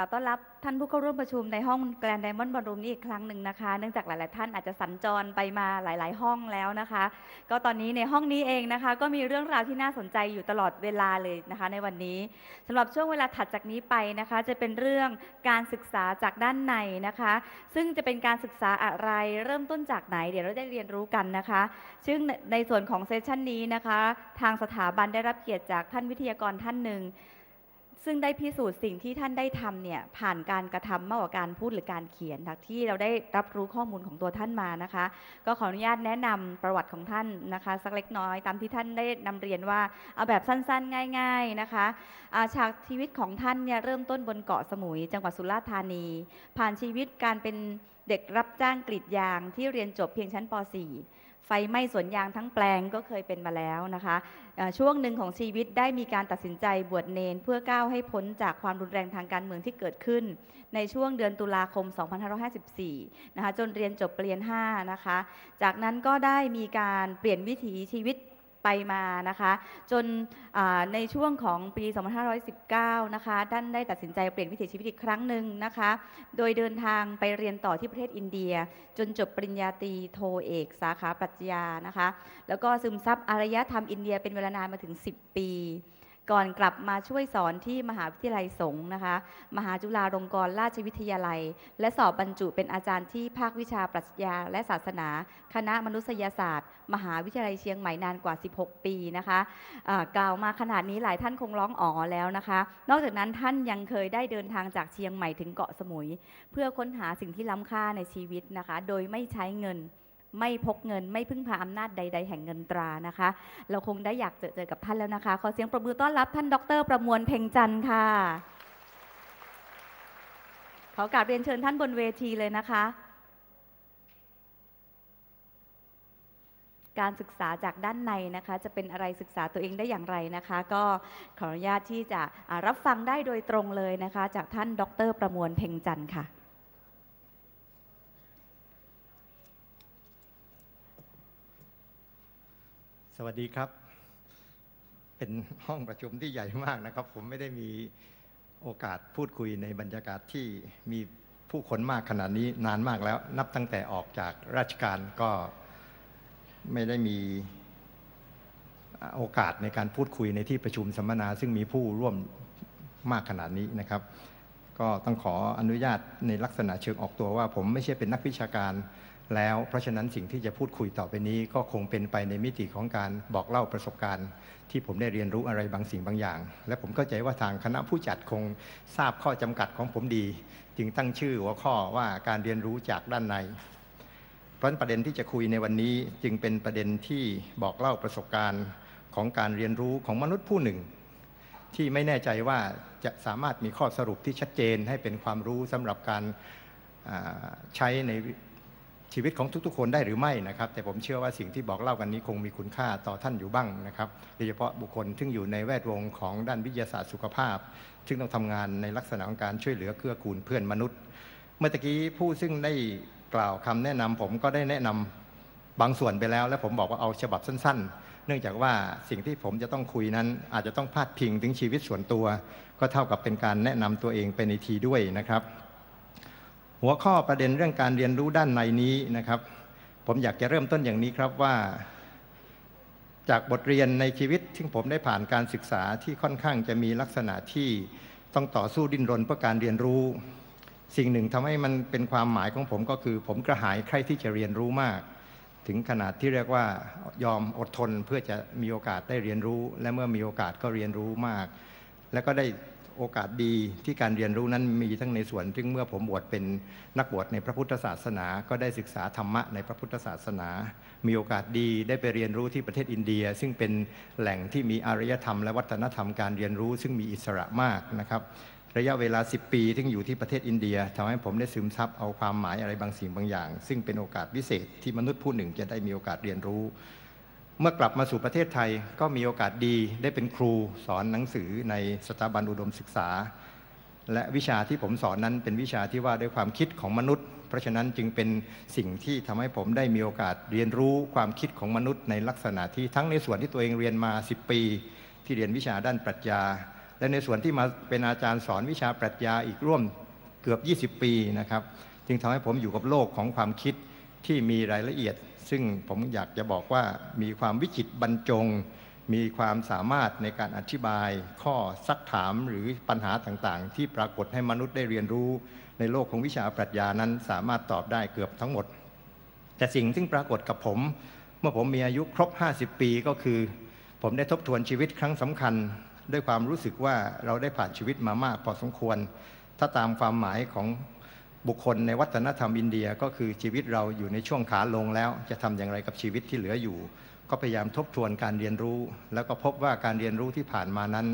ล่าต้อนรับท่านผู้เข้าร่วมประชุมในห้องแกรนด์ไดมอนด์บอลรูมนี้อีกครั้งหนึ่งนะคะ เนื่องจากหลาย ๆ ท่านอาจจะสัญจรไปมาหลาย ๆ ห้องแล้วนะคะ ก็ตอนนี้ในห้องนี้เองนะคะ ก็มีเรื่องราวที่น่าสนใจอยู่ตลอดเวลาเลยนะคะ ในวันนี้สำหรับช่วงเวลาถัดจากนี้ไปนะคะ จะเป็นเรื่องการศึกษาจากด้านในนะคะ ซึ่งจะเป็นการศึกษาอะไรเริ่มต้นจากไหน เดี๋ยวเราได้เรียนรู้กันนะคะ ซึ่งในส่วนของเซสชันนี้นะคะ ทางสถาบันได้รับเกียรติจากท่านวิทยากรท่านหนึ่ง ซึ่งได้พิสูจน์สิ่งที่ท่านได้ทำเนี่ยผ่านการกระทำมากกว่าการพูดหรือการเขียนจากที่เราได้รับรู้ข้อมูลของตัวท่านมานะคะ ก็ขออนุญาตแนะนำประวัติของท่านนะคะ สักเล็กน้อยตามที่ท่านได้นำเรียนว่าเอาแบบสั้นๆ ง่าย ๆนะคะฉากชีวิตของท่านเนี่ยเริ่มต้นบนเกาะสมุย จังหวัดสุราษฎร์ธานี ผ่านชีวิตการเป็นเด็กรับจ้างกรีดยางที่เรียนจบเพียงชั้นป .4 ไฟไหม้สวนยางทั้งแปลงก็เคยเป็นมาแล้วนะคะช่วงหนึ่งของชีวิตได้มีการตัดสินใจบวชเนนเพื่อก้าวให้พ้นจากความรุนแรงทางการเมืองที่เกิดขึ้น ในช่วงเดือนตุลาคม 2554 นะคะจนเรียนจบปริญญา5นะคะ จากนั้นก็ได้มีการเปลี่ยนวิถีชีวิต ไปมานะคะ จนในช่วงของปี 2519 นะคะท่านได้ตัดสินใจเปลี่ยนวิถีชีวิตอีกครั้งหนึ่งนะคะ โดยเดินทางไปเรียนต่อที่ประเทศอินเดีย จนจบปริญญาตรีโทเอก สาขาปรัชญานะคะ แล้วก็ซึมซับอารยธรรมอินเดียเป็นเวลานานมาถึง 10 ปี ก่อนกลับมาช่วยสอนที่มหาวิทยาลัยสงฆ์นะคะ มหาจุฬาลงกรณราชวิทยาลัย และสอบบรรจุเป็นอาจารย์ที่ภาควิชาปรัชญาและศาสนา คณะมนุษยศาสตร์ มหาวิทยาลัยเชียงใหม่นานกว่า 16 ปีนะคะอ่ากล่าวมาขนาดนี้หลายท่านคงร้องอ๋อแล้วนะคะ นอกจากนั้นท่านยังเคยได้เดินทางจากเชียงใหม่ถึงเกาะสมุย เพื่อค้นหาสิ่งที่ล้ำค่าในชีวิตนะคะ โดยไม่ใช้เงิน ไม่พกเงิน ไม่พึ่งพาอำนาจใด ๆ แห่งเงินตรานะคะ เราคงได้อยากเจอเจอกับท่านแล้วนะคะ ขอเสียงประมือต้อนรับท่านดร ประมวลเพ่งจันทร์ค่ะ ขอกราบเรียนเชิญท่านบนเวทีเลยนะคะ การศึกษาจากด้านในนะคะ จะเป็นอะไรศึกษาตัวเองได้อย่างไรนะคะ ก็ขออนุญาตที่จะรับฟังได้โดยตรงเลยนะคะ จากท่านดร ประมวลเพ่งจันทร์ค่ะ ส วัสดีครับ เป็นห้องประชุมที่ใหญ่มากนะครับ ผมไม่ได้มีโอกาสพูดคุยในบรรยากาศที่มีผู้คนมากขนาดนี้นานมากแล้ว นับตั้งแต่ออกจากราชการก็ไม่ได้มีโอกาสในการพูดคุยในที่ประชุมสัมมนา ซึ่งมีผู้ร่วมมากขนาดนี้นะครับ ก็ต้องขออนุญาตในลักษณะเชิงออกตัวว่า ผมไม่ใช่เป็นนักวิชาการ แล้ว เพราะฉะนั้นสิ่งที่จะพูดคุยต่อไปนี้ก็คงเป็นไปในมิติของการบอกเล่าประสบการณ์ ที่ผมได้เรียนรู้อะไรบางสิ่งบางอย่าง และผมเข้าใจว่าทางคณะผู้จัดคงทราบข้อจำกัดของผมดี จึงตั้งชื่อหัวข้อว่าการเรียนรู้จากด้านใน เพราะประเด็นที่จะคุยในวันนี้จึงเป็นประเด็นที่บอกเล่าประสบการณ์ของการเรียนรู้ของมนุษย์ผู้หนึ่ง ที่ไม่แน่ใจว่าจะสามารถมีข้อสรุปที่ชัดเจนให้เป็นความรู้สำหรับการใช้ใน ชีวิตของทุกๆ คนได้หรือไม่นะครับ แต่ผมเชื่อว่าสิ่งที่บอกเล่ากันนี้คงมีคุณค่าต่อท่านอยู่บ้างนะครับโดยเฉพาะบุคคลที่อยู่ในแวดวงของด้านวิทยาศาสตร์สุขภาพ ซึ่งต้องทำงานในลักษณะของการช่วยเหลือเกื้อกูลเพื่อนมนุษย์ เมื่อกี้ผู้ซึ่งได้กล่าวคำแนะนำผมก็ได้แนะนำบางส่วนไปแล้ว และผมบอกว่าเอาฉบับสั้น ๆ เนื่องจากว่าสิ่งที่ผมจะต้องคุยนั้น อาจจะต้องพาดพิงถึงชีวิตส่วนตัว ก็เท่ากับเป็นการแนะนำตัวเองไปในทีด้วยนะครับ หัวข้อประเด็นเรื่องการเรียนรู้ด้านในนี้นะครับ ผมอยากจะเริ่มต้นอย่างนี้ครับว่า จากบทเรียนในชีวิตที่ผมได้ผ่านการศึกษาที่ค่อนข้างจะมีลักษณะที่ต้องต่อสู้ดิ้นรนเพื่อการเรียนรู้ สิ่งหนึ่งทำให้มันเป็นความหมายของผมก็คือ ผมกระหายใคร่ที่จะเรียนรู้มาก ถึงขนาดที่เรียกว่ายอมอดทนเพื่อจะมีโอกาสได้เรียนรู้ และเมื่อมีโอกาสก็เรียนรู้มาก และก็ได้ โอกาสดีที่การเรียนรู้นั้นมีทั้งในส่วนที่เมื่อผมบวชเป็นนักบวชในพระพุทธศาสนา ก็ได้ศึกษาธรรมะในพระพุทธศาสนา มีโอกาสดีได้ไปเรียนรู้ที่ประเทศอินเดีย ซึ่งเป็นแหล่งที่มีอารยธรรม และวัฒนธรรมการเรียนรู้ ซึ่งมีอิสระมากนะครับระยะเวลา 10 ปีที่อยู่ที่ประเทศอินเดียทำให้ผมได้ซึมซับเอาความหมายอะไรบางสิ่งบางอย่าง ซึ่งเป็นโอกาสพิเศษที่มนุษย์ผู้หนึ่งจะได้มีโอกาสเรียนรู้ เมื่อกลับมาสู่ประเทศไทยก็มีโอกาสดีได้เป็นครูสอนหนังสือในสถาบันอุดมศึกษา และวิชาที่ผมสอนนั้นเป็นวิชาที่ว่าด้วยความคิดของมนุษย์ เพราะฉะนั้นจึงเป็นสิ่งที่ทำให้ผมได้มีโอกาสเรียนรู้ความคิดของมนุษย์ในลักษณะที่ทั้งในส่วนที่ตัวเองเรียนมา 10 ปี ที่เรียนวิชาด้านปรัชญา และในส่วนที่มาเป็นอาจารย์สอนวิชาปรัชญาอีกร่วมเกือบ 20 ปีนะครับจึงทำให้ผมอยู่กับโลกของความคิดที่มีรายละเอียด ซึ่งผมอยากจะบอกว่ามีความวิจิตบรรจง มีความสามารถในการอธิบาย ข้อซักถามหรือปัญหาต่างๆ ที่ปรากฏให้มนุษย์ได้เรียนรู้ ในโลกของวิชาปรัชญานั้นสามารถตอบได้เกือบทั้งหมด แต่สิ่งที่ปรากฏกับผม เมื่อผมมีอายุครบ 50 ปีก็คือ ผมได้ทบทวนชีวิตครั้งสำคัญ ด้วยความรู้สึกว่าเราได้ผ่านชีวิตมามากพอสมควร ถ้าตามความหมายของ บุคคลในวัฒนธรรมอินเดียก็คือชีวิตเราอยู่ในช่วงขาลงแล้ว จะทำอย่างไรกับชีวิตที่เหลืออยู่ ก็พยายามทบทวนการเรียนรู้ แล้วก็พบว่าการเรียนรู้ที่ผ่านมานั้น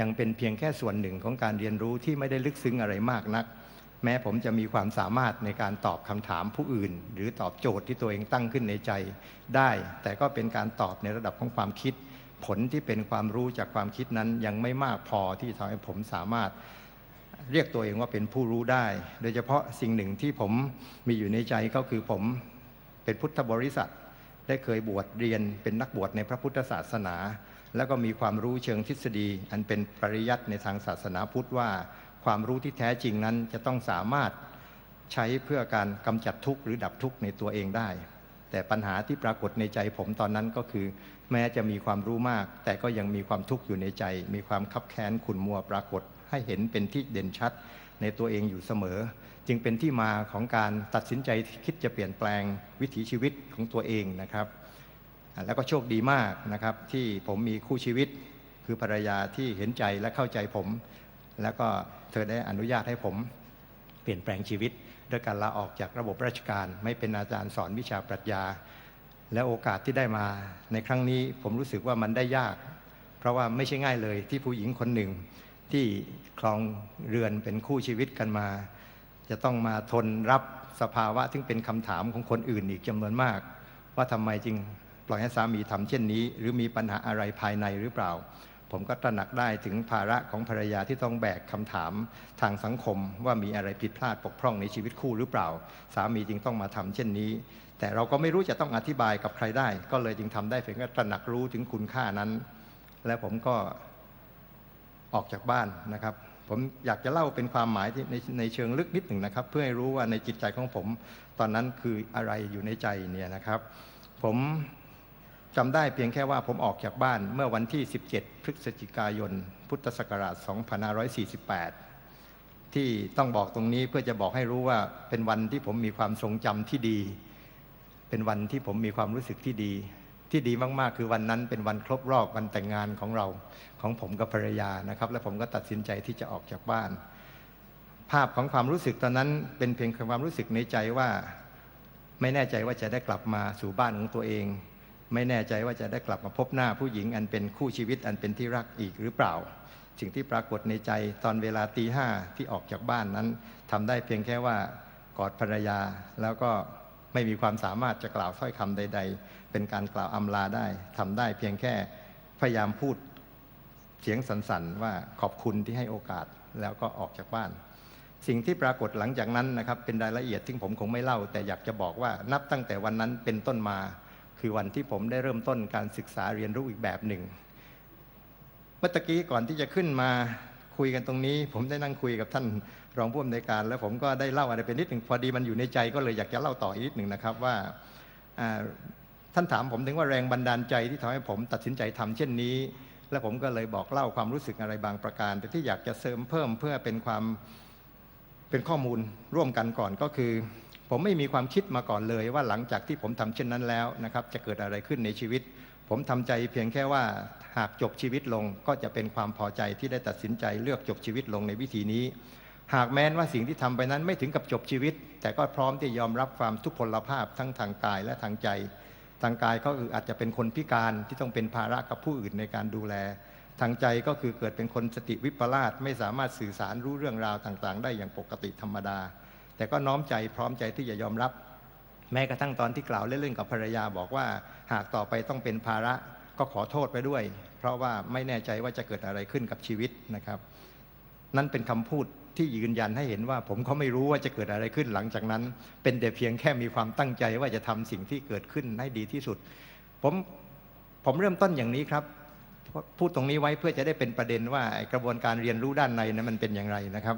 ยังเป็นเพียงแค่ส่วนหนึ่งของการเรียนรู้ที่ไม่ได้ลึกซึ้งอะไรมากนัก แม้ผมจะมีความสามารถในการตอบคำถามผู้อื่น หรือตอบโจทย์ที่ตัวเองตั้งขึ้นในใจ ได้ แต่ก็เป็นการตอบในระดับของความคิด ผลที่เป็นความรู้จากความคิดนั้นยังไม่มากพอที่ทำให้ผมสามารถ เรียกตัวเองว่าเป็นผู้รู้ได้ โดยเฉพาะสิ่งหนึ่งที่ผมมีอยู่ในใจก็คือผมเป็นพุทธบริษัท ได้เคยบวชเรียนเป็นนักบวชในพระพุทธศาสนา แล้วก็มีความรู้เชิงทฤษฎี อันเป็นปริยัติในทางศาสนาพุทธว่า ความรู้ที่แท้จริงนั้นจะต้องสามารถใช้เพื่อการกำจัดทุกข์หรือดับทุกข์ในตัวเองได้ แต่ปัญหาที่ปรากฏในใจผมตอนนั้นก็คือ แม้จะมีความรู้มาก แต่ก็ยังมีความทุกข์อยู่ในใจ มีความคับแค้นขุ่นมัวปรากฏ ให้เห็นเป็นที่เด่นชัดในตัวเองอยู่เสมอ จึงเป็นที่มาของการตัดสินใจคิดจะเปลี่ยนแปลงวิถีชีวิตของตัวเองนะครับ แล้วก็โชคดีมากนะครับ ที่ผมมีคู่ชีวิต คือภรรยาที่เห็นใจและเข้าใจผม แล้วก็เธอได้อนุญาตให้ผมเปลี่ยนแปลงชีวิตด้วยการลาออกจากระบบราชการ ไม่เป็นอาจารย์สอนวิชาปรัชญา และโอกาสที่ได้มาในครั้งนี้ผมรู้สึกว่ามันได้ยาก เพราะว่าไม่ใช่ง่ายเลยที่ผู้หญิงคนหนึ่ง ที่ครองเรือนเป็นคู่ชีวิตกันมา จะต้องมาทนรับสภาวะซึ่งเป็นคำถามของคนอื่นอีกจำนวนมาก ว่าทำไมจึงปล่อยให้สามีทำเช่นนี้ หรือมีปัญหาอะไรภายในหรือเปล่า ผมก็ตระหนักได้ถึงภาระของภรรยาที่ต้องแบกคำถามทางสังคม ว่ามีอะไรผิดพลาดปกพร่องในชีวิตคู่หรือเปล่า สามีจึงต้องมาทำเช่นนี้ แต่เราก็ไม่รู้จะต้องอธิบายกับใครได้ ก็เลยจึงทำได้เพียงแค่ตระหนักรู้ถึงคุณค่านั้น และผมก็ ออกจากบ้านนะครับ ผมอยากจะเล่าเป็นความหมายที่ในในเชิงลึกนิดหนึ่งนะครับ เพื่อให้รู้ว่าในจิตใจของผม ตอนนั้นคืออะไรอยู่ในใจเนี่ยนะครับ ผมจำได้เพียงแค่ว่าผมออกจากบ้านเมื่อวันที่ 17 พฤศจิกายน พุทธศักราช 2548 ที่ต้องบอกตรงนี้เพื่อจะบอกให้รู้ว่าเป็นวันที่ผมมีความทรงจำที่ดี เป็นวันที่ผมมีความรู้สึกที่ดี ที่ดีมากๆ คือวันนั้นเป็นวันครบรอบวันแต่งงานของเราของผมกับภรรยานะครับ และผมก็ตัดสินใจที่จะออกจากบ้าน ภาพของความรู้สึกตอนนั้นเป็นเพียงความรู้สึกในใจว่า ไม่แน่ใจว่าจะได้กลับมาสู่บ้านของตัวเอง ไม่แน่ใจว่าจะได้กลับมาพบหน้าผู้หญิงอันเป็นคู่ชีวิตอันเป็นที่รักอีกหรือเปล่าสิ่งที่ปรากฏในใจตอนเวลาตีห้าที่ออกจากบ้านนั้นทำได้เพียงแค่ว่ากอดภรรยาแล้วก็ ไม่มีความสามารถจะกล่าวถ้อยคำใด ๆ เป็นการกล่าวอำลาได้ทำได้เพียงแค่พยายามพูดเสียงสั่นๆว่าขอบคุณที่ให้โอกาสแล้วก็ออกจากบ้าน สิ่งที่ปรากฏหลังจากนั้นนะครับ เป็นรายละเอียดที่ผมคงไม่เล่า แต่อยากจะบอกว่านับตั้งแต่วันนั้นเป็นต้นมา คือวันที่ผมได้เริ่มต้นการศึกษาเรียนรู้อีกแบบหนึ่ง เมื่อกี้ก่อนที่จะขึ้นมาคุยกันตรงนี้ ผมได้นั่งคุยกับท่าน รองผู้อำนวยการ แล้วผมก็ได้เล่าอะไรไปนิดหนึ่งพอดีมันอยู่ในใจก็เลยอยากจะเล่าต่ออีกนิดหนึ่งนะครับว่าท่านถามผมถึงว่าแรงบันดาลใจที่ทำให้ผมตัดสินใจทำเช่นนี้ และผมก็เลยบอกเล่าความรู้สึกอะไรบางประการ แต่ที่อยากจะเสริมเพิ่มเพื่อเป็นความเป็นข้อมูลร่วมกันก่อนก็คือ ผมไม่มีความคิดมาก่อนเลยว่าหลังจากที่ผมทำเช่นนั้นแล้วนะครับ จะเกิดอะไรขึ้นในชีวิต ผมทำใจเพียงแค่ว่าหากจบชีวิตลงก็จะเป็นความพอใจที่ได้ตัดสินใจเลือกจบชีวิตลงในวิธีนี้ หากแม้นว่าสิ่งที่ทำไปนั้นไม่ถึงกับจบชีวิต แต่ก็พร้อมที่ยอมรับความทุกพลภาพทั้งทางกายและทางใจ ทางกายก็คืออาจจะเป็นคนพิการที่ต้องเป็นภาระกับผู้อื่นในการดูแล ทางใจก็คือเกิดเป็นคนสติวิปลาสไม่สามารถสื่อสารรู้เรื่องราวต่างๆ ได้อย่างปกติธรรมดา แต่ก็น้อมใจพร้อมใจที่จะยอมรับ แม้กระทั่งตอนที่กล่าวเล่นๆกับภรรยาบอกว่า หากต่อไปต้องเป็นภาระก็ขอโทษไปด้วย เพราะว่าไม่แน่ใจว่าจะเกิดอะไรขึ้นกับชีวิตนะครับ นั่นเป็นคำพูด ที่ยืนยันให้เห็นว่า ผมก็ไม่รู้ว่าจะเกิดอะไรขึ้นหลังจากนั้น เป็นแต่เพียงแค่มีความตั้งใจว่าจะทำสิ่งที่เกิดขึ้นให้ดีที่สุด ผมผมเริ่มต้นอย่างนี้ครับพูดตรงนี้ไว้เพื่อจะได้เป็นประเด็นว่ากระบวนการเรียนรู้ด้านในนั้นมันเป็นอย่างไรนะครับ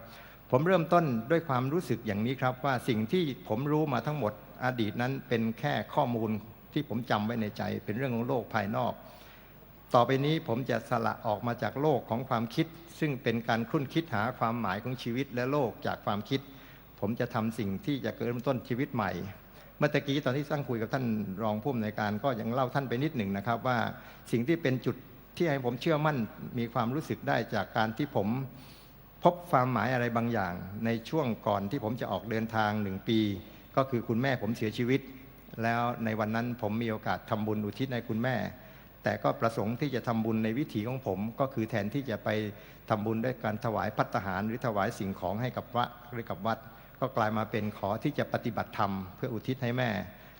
ผมเริ่มต้นด้วยความรู้สึกอย่างนี้ครับว่าสิ่งที่ผมรู้มาทั้งหมดอดีตนั้นเป็นแค่ข้อมูลที่ผมจำไว้ในใจ เป็นเรื่องของโลกภายนอก ต่อไปนี้ผมจะสละออกมาจากโลกของความคิด ซึ่งเป็นการคลุ่นคิดหาความหมายของชีวิตและโลกจากความคิด ผมจะทำสิ่งที่จะเกิดต้นชีวิตใหม่ เมื่อกี้ตอนที่ตั้งคุยกับท่านรองผู้อำนวยการก็ยังเล่าท่านไปนิดหนึ่งนะครับ ว่าสิ่งที่เป็นจุดที่ให้ผมเชื่อมั่นมีความรู้สึกได้จากการที่ผมพบความหมายอะไรบางอย่าง ในช่วงก่อนที่ผมจะออกเดินทางหนึ่งปี ก็คือคุณแม่ผมเสียชีวิต แล้วในวันนั้นผมมีโอกาสทำบุญอุทิศให้คุณแม่ แต่ก็ประสงค์ที่จะทำบุญในวิถีของผม ก็คือแทนที่จะไปทำบุญด้วยการถวายพัตตาหาร หรือถวายสิ่งของให้กับวัดหรือกับวัด ก็กลายมาเป็นขอที่จะปฏิบัติธรรม เพื่ออุทิศให้แม่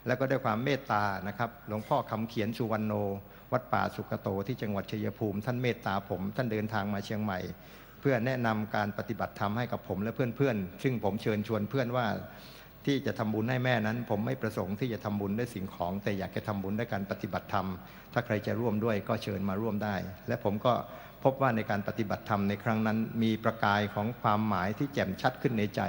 แล้วก็ด้วยความเมตตานะครับ หลวงพ่อคำเขียนสุวรรณโน วัดป่าสุกโตที่จังหวัดชัยภูมิ ท่านเมตตาผม ท่านเดินทางมาเชียงใหม่ เพื่อแนะนำการปฏิบัติธรรมให้กับผมและเพื่อนๆซึ่งผมเชิญชวนเพื่อนว่า ที่จะทำบุญให้แม่นั้น ผมไม่ประสงค์ที่จะทำบุญด้วยสิ่งของ แต่อยากจะทำบุญด้วยการปฏิบัติธรรม ถ้าใครจะร่วมด้วยก็เชิญมาร่วมได้ และผมก็พบว่าในการปฏิบัติธรรมในครั้งนั้น มีประกายของความหมายที่แจ่มชัดขึ้นในใจ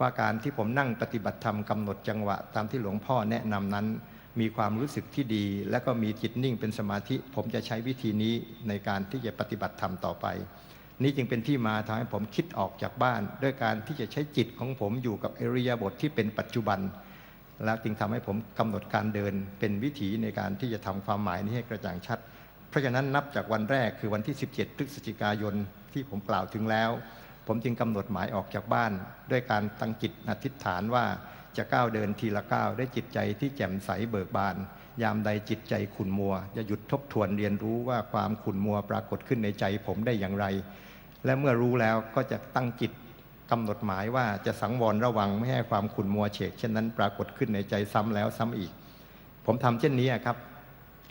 ว่าการที่ผมนั่งปฏิบัติธรรมกำหนดจังหวะ ตามที่หลวงพ่อแนะนำนั้น มีความรู้สึกที่ดี และก็มีจิตนิ่งเป็นสมาธิ ผมจะใช้วิธีนี้ในการที่จะปฏิบัติธรรมต่อไป นี่จึงเป็นที่มาทำให้ผมคิดออกจากบ้าน ด้วยการที่จะใช้จิตของผมอยู่กับเอริยบทที่เป็นปัจจุบัน และจึงทำให้ผมกำหนดการเดินเป็นวิถีในการที่จะทำความหมายนี้ให้กระจ่างชัด เพราะฉะนั้นนับจากวันแรกคือวันที่ 17 พฤศจิกายนที่ผมกล่าวถึงแล้ว ผมจึงกำหนดหมายออกจากบ้าน ด้วยการตั้งจิตอธิษฐานว่าจะก้าวเดินทีละก้าวได้วยจิตใจที่แจ่มใสเบิกบาน ยามใดจิตใจขุ่นมัว จะหยุดทบทวนเรียนรู้ว่าความขุ่นมัวปรากฏขึ้นในใจผมได้อย่างไร และเมื่อรู้แล้วก็จะตั้งจิตกำหนดหมายว่าจะสังวรระวังไม่ให้ความขุ่นมัวเฉกเช่นนั้นปรากฏขึ้นในใจซ้ำแล้วซ้ำอีก ผมทำเช่นนี้ครับ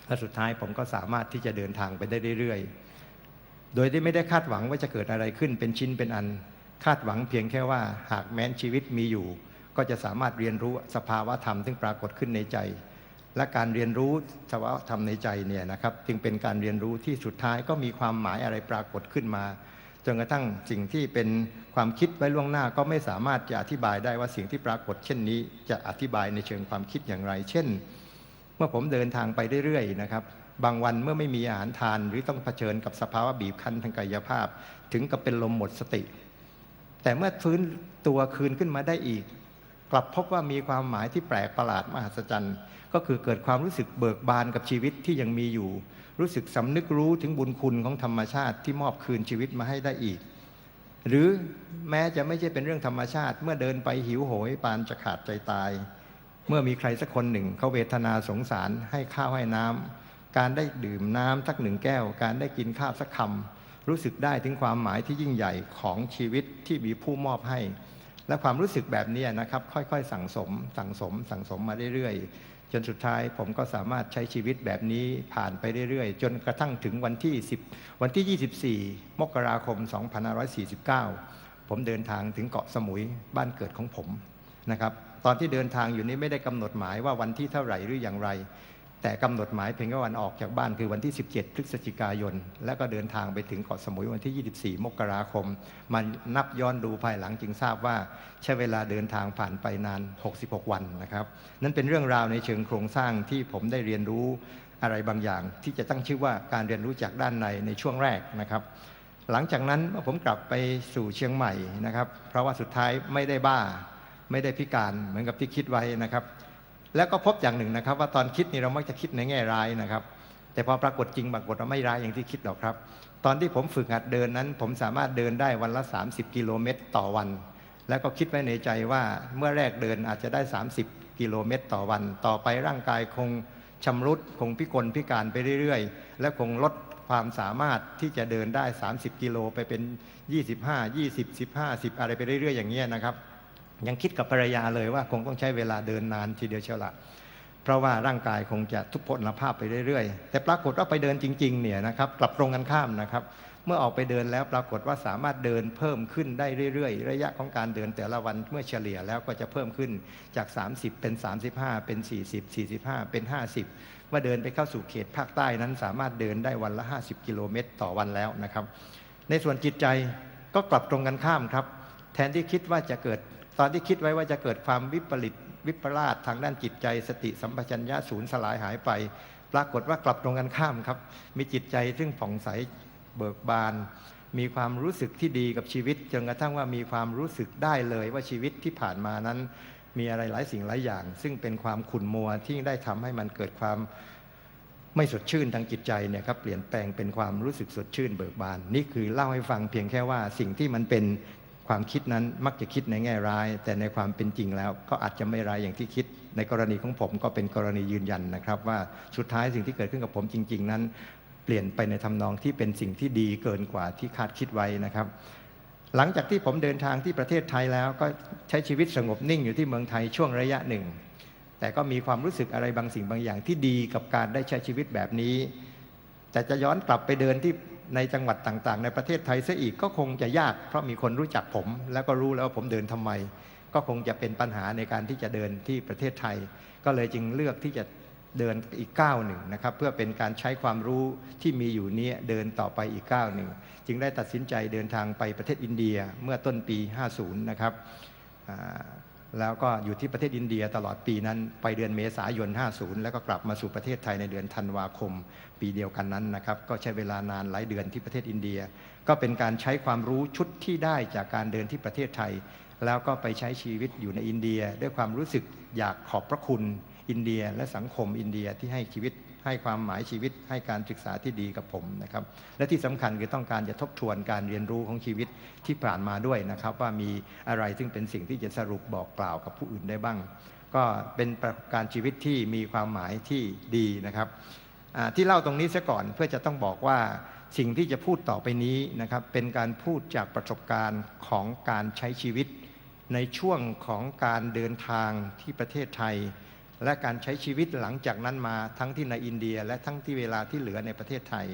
และสุดท้ายผมก็สามารถที่จะเดินทางไปได้เรื่อยๆ โดยที่ไม่ได้คาดหวังว่าจะเกิดอะไรขึ้นเป็นชิ้นเป็นอัน คาดหวังเพียงแค่ว่าหากแม้นชีวิตมีอยู่ ก็จะสามารถเรียนรู้สภาวะธรรมที่ปรากฏขึ้นในใจ และการเรียนรู้สภาวะธรรมในใจเนี่ยนะครับ จึงเป็นการเรียนรู้ที่สุดท้ายก็มีความหมายอะไรปรากฏขึ้นมา นกระทั่งสิ่งที่เป็นความคิดไว้ล่วงหน้าก็ไม่สามารถจะอธิบายได้ว่าสิ่งที่ปรากฏ เช่นนี้จะอธิบายในเชิงความคิดอย่างไร เช่น เมื่อผมเดินทางไปเรื่อยๆนะครับ บางวันเมื่อไม่มีอาหารทาน หรือต้องเผชิญกับสภาวะบีบคั้นทางกายภาพ ถึงกับเป็นลมหมดสติ แต่เมื่อฟื้นตัวคืนขึ้นมาได้อีก กลับพบว่ามีความหมายที่แปลกประหลาดมหัศจรรย์ ก็คือเกิดความรู้สึกเบิกบานกับชีวิตที่ยังมีอยู่ รู้สึกสำนึกรู้ถึงบุญคุณของธรรมชาติที่มอบคืนชีวิตมาให้ได้อีก หรือแม้จะไม่ใช่เป็นเรื่องธรรมชาติ เมื่อเดินไปหิวโหยปานจะขาดใจตาย เมื่อมีใครสักคนหนึ่งเขาเวทนาสงสารให้ข้าวให้น้ำการได้ดื่มน้ำสักหนึ่งแก้ว การได้กินข้าวสักคำรู้สึกได้ถึงความหมายที่ยิ่งใหญ่ของชีวิตที่มีผู้มอบให้และความรู้สึกแบบนี้นะครับ ค่อยๆ สั่งสม สั่งสม สั่งสมมาเรื่อยๆ จนสุดท้ายผมก็สามารถใช้ชีวิตแบบนี้ผ่านไปเรื่อยๆ จนกระทั่งถึงวันที่ 10 วันที่ 24 มกราคม 2549 ผมเดินทางถึงเกาะสมุยบ้านเกิดของผมนะครับ ตอนที่เดินทางอยู่นี้ไม่ได้กำหนดหมายว่าวันที่เท่าไหร่หรืออย่างไร แต่กำหนดหมายเพียงแค่วันออกจากบ้านคือวันที่ 17 พฤศจิกายน แล้วก็เดินทางไปถึงเกาะสมุยวันที่ 24 มกราคม มันนับย้อนดูภายหลังจึงทราบว่าใช้เวลาเดินทางผ่านไปนาน 66 วันนะครับ นั่นเป็นเรื่องราวในเชิงโครงสร้างที่ผมได้เรียนรู้อะไรบางอย่าง ที่จะตั้งชื่อว่าการเรียนรู้จากด้านในในช่วงแรกนะครับ หลังจากนั้นเมื่อผมกลับไปสู่เชียงใหม่นะครับ เพราะว่าสุดท้ายไม่ได้บ้า ไม่ได้พิการเหมือนกับที่คิดไว้นะครับ แล้วก็พบอย่างหนึ่งนะครับ ว่าตอนคิดนี่เรามักจะคิดในแง่ร้ายนะครับ แต่พอปรากฏจริงปรากฏว่าไม่ร้ายอย่างที่คิดหรอกครับ ตอนที่ผมฝึกหัดเดินนั้น ผมสามารถเดินได้วันละ 30 กิโลเมตรต่อวัน แล้วก็คิดไว้ในใจว่าเมื่อแรกเดินอาจจะได้ 30 กิโลเมตรต่อวัน ต่อไปร่างกายคงชำรุดคงพิกลพิการไปเรื่อยๆ และคงลดความสามารถที่จะเดินได้ 30 กิโลไปเป็น 25 20 15 10 อะไรไปเรื่อยๆ อย่างเงี้ยนะครับ ยังคิดกับภรรยาเลยว่าคงต้องใช้เวลาเดินนานทีเดียวเชียวละเพราะว่าร่างกายคงจะทุพพลภาพไปเรื่อยๆ แต่ปรากฏว่าไปเดินจริงๆเนี่ยนะครับกลับตรงกันข้ามนะครับ เมื่อออกไปเดินแล้วปรากฏว่าสามารถเดินเพิ่มขึ้นได้เรื่อยๆ ระยะของการเดินแต่ละวันเมื่อเฉลี่ยแล้วก็จะเพิ่มขึ้นจาก 30 เป็น 35 เป็น 40 45 เป็น 50 เมื่อเดินไปเข้าสู่เขตภาคใต้นั้นสามารถเดินได้วันละ 50 กิโลเมตรต่อวันแล้วนะครับ ในส่วนจิตใจก็กลับตรงกันข้ามครับ แทนที่คิดว่าจะเกิด ตอนที่คิดไว้ว่าจะเกิดความวิปริตวิปลาสทางด้านจิตใจ สติสัมปชัญญะสูญสลายหายไป ปรากฏว่ากลับตรงกันข้ามครับ มีจิตใจซึ่งผ่องใสเบิกบาน มีความรู้สึกที่ดีกับชีวิตจนกระทั่งว่ามีความรู้สึกได้เลยว่าชีวิตที่ผ่านมานั้น มีอะไรหลายสิ่งหลายอย่าง ซึ่งเป็นความขุ่นมัวที่ได้ทำให้มันเกิดความไม่สดชื่นทางจิตใจเนี่ยครับเปลี่ยนแปลงเป็นความรู้สึกสดชื่นเบิกบาน นี่คือเล่าให้ฟังเพียงแค่ว่าสิ่งที่มันเป็น ความคิดนั้นมักจะคิดในแง่ร้าย แต่ในความเป็นจริงแล้ว ก็อาจจะไม่ร้ายอย่างที่คิด ในกรณีของผมก็เป็นกรณียืนยันนะครับ ว่าสุดท้ายสิ่งที่เกิดขึ้นกับผมจริง ๆ นั้น เปลี่ยนไปในทำนองที่เป็นสิ่งที่ดีเกินกว่าที่คาดคิดไว้นะครับ หลังจากที่ผมเดินทางที่ประเทศไทยแล้วก็ใช้ชีวิตสงบนิ่งอยู่ที่เมืองไทยช่วงระยะหนึ่ง แต่ก็มีความรู้สึกอะไรบางสิ่งบางอย่างที่ดีกับการได้ใช้ชีวิตแบบนี้แต่จะย้อนกลับไปเดินที่ ในจังหวัดต่างๆ ในประเทศไทยซะอีกก็คงจะยาก เพราะมีคนรู้จักผม แล้วก็รู้แล้วว่าผมเดินทำไม ก็คงจะเป็นปัญหาในการที่จะเดินที่ประเทศไทย ก็เลยจึงเลือกที่จะเดินอีกก้าวหนึ่งนะครับ เพื่อเป็นการใช้ความรู้ที่มีอยู่เนี้เดินต่อไปอีกก้าวหนึ่งจึงได้ตัดสินใจเดินทางไปประเทศอินเดียเมื่อต้นปี 50 นะครับ แล้วก็อยู่ที่ประเทศอินเดียตลอดปีนั้น ไปเดือนเมษายน 50 แล้วก็กลับมาสู่ประเทศไทยในเดือนธันวาคม ปีเดียวกันนั้นนะครับ ก็ใช้เวลานานหลายเดือนที่ประเทศอินเดีย ก็เป็นการใช้ความรู้ชุดที่ได้จากการเดินที่ประเทศไทย แล้วก็ไปใช้ชีวิตอยู่ในอินเดีย ด้วยความรู้สึกอยากขอบพระคุณอินเดีย และสังคมอินเดียที่ให้ชีวิต ให้ความหมายชีวิต ให้การศึกษาที่ดีกับผมนะครับ และที่สำคัญคือต้องการจะทบทวนการเรียนรู้ของชีวิตที่ผ่านมาด้วยนะครับ ว่ามีอะไรซึ่งเป็นสิ่งที่จะสรุปบอกกล่าวกับผู้อื่นได้บ้าง ก็เป็นประการชีวิตที่มีความหมายที่ดีนะครับที่เล่าตรงนี้ซะก่อนเพื่อจะต้องบอกว่าสิ่งที่จะพูดต่อไปนี้นะครับ เป็นการพูดจากประสบการณ์ของการใช้ชีวิต ในช่วงของการเดินทางที่ประเทศไทย และการใช้ชีวิตหลังจากนั้นมาทั้งที่ในอินเดีย และทั้งที่เวลาที่เหลือในประเทศไทย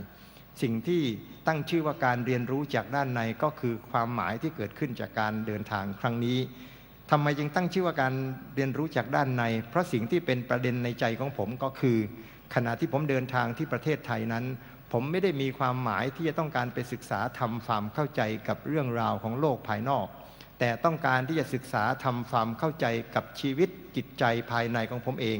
สิ่งที่ตั้งชื่อว่าการเรียนรู้จากด้านในก็คือความหมายที่เกิดขึ้นจากการเดินทางครั้งนี้ทำไมจึงตั้งชื่อว่าการเรียนรู้จากด้านใน เพราะสิ่งที่เป็นประเด็นในใจของผมก็คือ ขณะที่ผมเดินทางที่ประเทศไทยนั้น ผมไม่ได้มีความหมายที่จะต้องการไปศึกษาทำความเข้าใจกับเรื่องราวของโลกภายนอก แต่ต้องการที่จะศึกษาทำความเข้าใจกับชีวิตจิตใจภายในของผมเอง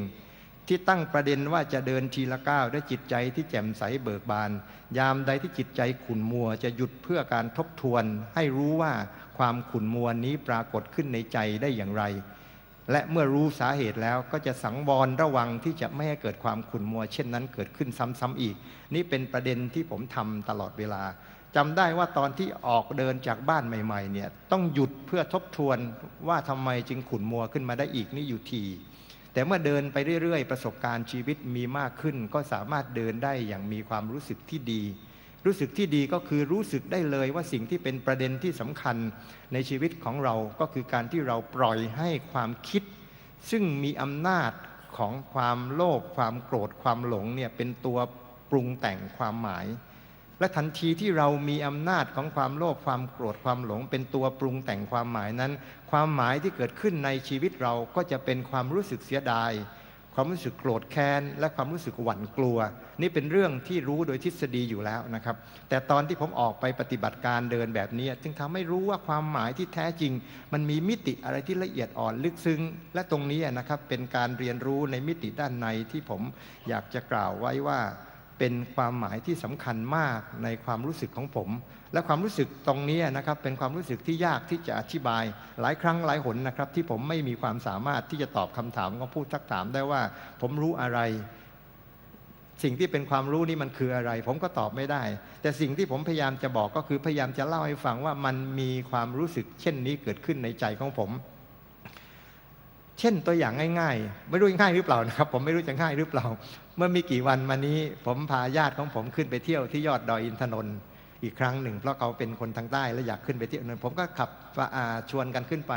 ที่ตั้งประเด็นว่าจะเดินทีละก้าวด้วยจิตใจที่แจ่มใสเบิกบาน ยามใดที่จิตใจขุ่นมัวจะหยุดเพื่อการทบทวน ให้รู้ว่าความขุ่นมัวนี้ปรากฏขึ้นในใจได้อย่างไร และเมื่อรู้สาเหตุแล้วก็จะสังวรระวังที่จะไม่ให้เกิดความขุ่นมัว เช่นนั้นเกิดขึ้นซ้ำๆอีก นี่เป็นประเด็นที่ผมทำตลอดเวลา จำได้ว่าตอนที่ออกเดินจากบ้านใหม่ๆเนี่ยต้องหยุดเพื่อทบทวนว่าทำไมจึงขุนมัวขึ้นมาได้อีกนี่อยู่ที แต่เมื่อเดินไปเรื่อยๆ ประสบการณ์ชีวิตมีมากขึ้น ก็สามารถเดินได้อย่างมีความรู้สึกที่ดี รู้สึกที่ดีก็คือรู้สึกได้เลยว่าสิ่งที่เป็นประเด็นที่สำคัญในชีวิตของเราก็คือการที่เราปล่อยให้ความคิด ซึ่งมีอำนาจของความโลภความโกรธความหลงเนี่ยเป็นตัวปรุงแต่งความหมาย และทันทีที่เรามีอำนาจของความโลภความโกรธความหลง เป็นตัวปรุงแต่งความหมายนั้น ความหมายที่เกิดขึ้นในชีวิตเราก็จะเป็นความรู้สึกเสียดาย ความรู้สึกโกรธแค้น และความรู้สึกหวั่นกลัว นี่เป็นเรื่องที่รู้โดยทฤษฎีอยู่แล้วนะครับ แต่ตอนที่ผมออกไปปฏิบัติการเดินแบบนี้ จึงทำให้รู้ว่าความหมายที่แท้จริง มันมีมิติอะไรที่ละเอียดอ่อนลึกซึ้ง และตรงนี้นะครับเป็นการเรียนรู้ในมิติด้านในที่ผมอยากจะกล่าวไว้ว่า เป็นความหมายที่สำคัญมากในความรู้สึกของผม และความรู้สึกตรงนี้นะครับเป็นความรู้สึกที่ยากที่จะอธิบาย หลายครั้งหลายหนนะครับ ที่ผมไม่มีความสามารถที่จะตอบคำถามของผู้ทักถามได้ว่า ผมรู้อะไร สิ่งที่เป็นความรู้นี่มันคืออะไร ผมก็ตอบไม่ได้ แต่สิ่งที่ผมพยายามจะบอกก็คือพยายามจะเล่าให้ฟังว่ามันมีความรู้สึกเช่นนี้เกิดขึ้นในใจของผม เช่นตัวอย่างง่ายๆ ไม่รู้ง่ายหรือเปล่านะครับ ผมไม่รู้จะง่ายหรือเปล่า เมื่อมีกี่วันมานี้ ผมพาญาติของผมขึ้นไปเที่ยวที่ยอดดอยอินทนนท์อีกครั้งหนึ่ง เพราะเขาเป็นคนทางใต้และอยากขึ้นไปเที่ยวนั้นผมก็ขับชวนกันขึ้นไป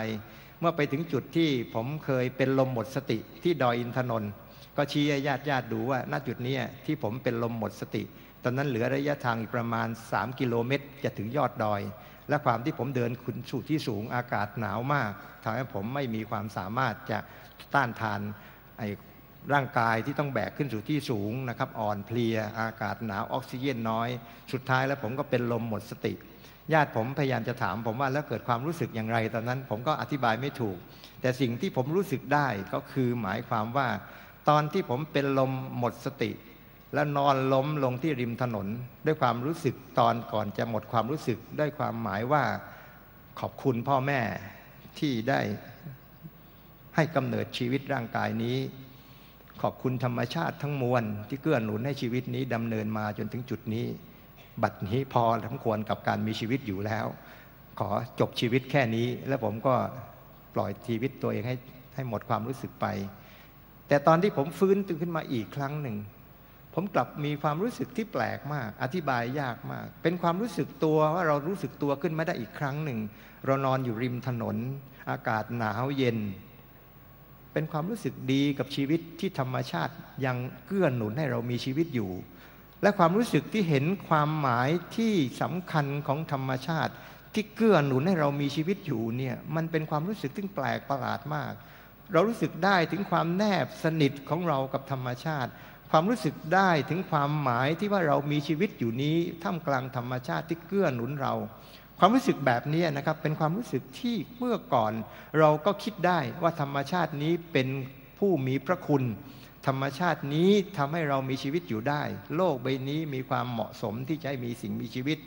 เมื่อไปถึงจุดที่ผมเคยเป็นลมหมดสติที่ดอยอินทนนท์ก็ชี้ให้ญาติญาติๆดูว่าณจุดนี้ที่ผมเป็นลมหมดสติ ตอนนั้นเหลือระยะทางอีกประมาณ 3 กิโลเมตร จะถึงยอดดอย และความที่ผมเดินขึ้นสู่ที่สูงอากาศหนาวมากทำให้ผมไม่มีความสามารถจะต้านทานไอ้ร่างกายที่ต้องแบกขึ้นสู่ที่สูงนะครับอ่อนเพลียอากาศหนาวออกซิเจนน้อย สุดท้ายแล้วผมก็เป็นลมหมดสติ ญาติผมพยายามจะถามผมว่าแล้วเกิดความรู้สึกอย่างไรตอนนั้น ผมก็อธิบายไม่ถูก แต่สิ่งที่ผมรู้สึกได้ก็คือหมายความว่า ตอนที่ผมเป็นลมหมดสติ แล้วนอนล้มลงที่ริมถนน ด้วยความรู้สึกตอนก่อนจะหมดความรู้สึกด้วยความหมายว่าขอบคุณพ่อแม่ที่ได้ให้กำเนิดชีวิตร่างกายนี้ ขอบคุณธรรมชาติทั้งมวลที่เกื้อหนุนให้ชีวิตนี้ดำเนินมาจนถึงจุดนี้ บัดนี้พอสมควรกับการมีชีวิตอยู่แล้ว ขอจบชีวิตแค่นี้ แล้วผมก็ปล่อยชีวิตตัวเองให้ให้หมดความรู้สึกไป แต่ตอนที่ผมฟื้นตื่นขึ้นมาอีกครั้งหนึ่ง ผมกลับมีความรู้สึกที่แปลกมาก อธิบายยากมาก เป็นความรู้สึกตัวว่าเรารู้สึกตัวขึ้นมาได้อีกครั้งหนึ่ง เรานอนอยู่ริมถนน อากาศหนาวเย็น เป็นความรู้สึกดีกับชีวิตที่ธรรมชาติยังเกื้อหนุนให้เรามีชีวิตอยู่ และความรู้สึกที่เห็นความหมายที่สำคัญของธรรมชาติ ที่เกื้อหนุนให้เรามีชีวิตอยู่เนี่ยมันเป็นความรู้สึกที่แปลกประหลาดมาก เรารู้สึกได้ถึงความแนบสนิทของเรากับธรรมชาติ ความรู้สึกได้ถึงความหมายที่ว่าเรามีชีวิตอยู่นี้ท่ามกลางธรรมชาติที่เกื้อหนุนเรา ความรู้สึกแบบนี้นะครับเป็นความรู้สึกที่เมื่อก่อน เราก็คิดได้ว่าธรรมชาตินี้เป็นผู้มีพระคุณ ธรรมชาตินี้ทำให้เรามีชีวิตอยู่ได้ โลกใบนี้มีความเหมาะสมที่จะให้มีสิ่งมีชีวิต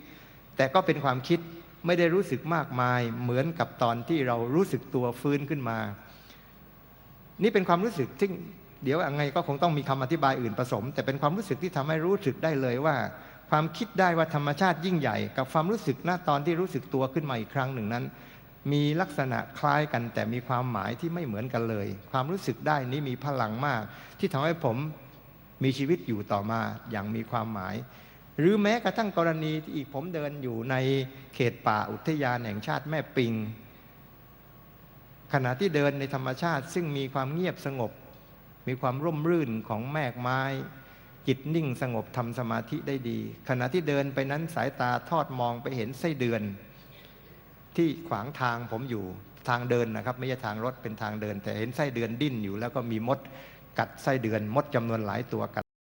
แต่ก็เป็นความคิดไม่ได้รู้สึกมากมายเหมือนกับตอนที่เรารู้สึกตัวฟื้นขึ้นมา นี่เป็นความรู้สึกที่ เดี๋ยวยังไงก็คงต้องมีคำอธิบายอื่นผสม แต่เป็นความรู้สึกที่ทำให้รู้สึกได้เลยว่า ความคิดได้ว่าธรรมชาติยิ่งใหญ่ กับความรู้สึกณตอนที่รู้สึกตัวขึ้นมาอีกครั้งหนึ่งนั้น มีลักษณะคล้ายกัน แต่มีความหมายที่ไม่เหมือนกันเลย ความรู้สึกได้นี้มีพลังมาก ที่ทำให้ผมมีชีวิตอยู่ต่อมาอย่างมีความหมาย หรือแม้กระทั่งกรณีที่อีกผมเดินอยู่ในเขตป่าอุทยานแห่งชาติแม่ปิงขณะที่เดินในธรรมชาติซึ่งมีความเงียบสงบ มีความร่มรื่นของแมกไม้ จิตนิ่งสงบทำสมาธิได้ดี ขณะที่เดินไปนั้นสายตาทอดมองไปเห็นไส้เดือน ที่ขวางทางผมอยู่ทางเดินนะครับ ไม่ใช่ทางรถเป็นทางเดิน แต่เห็นไส้เดือนดิ้นอยู่ แล้วก็มีมดกัดไส้เดือนมดจำนวนหลายตัวกัด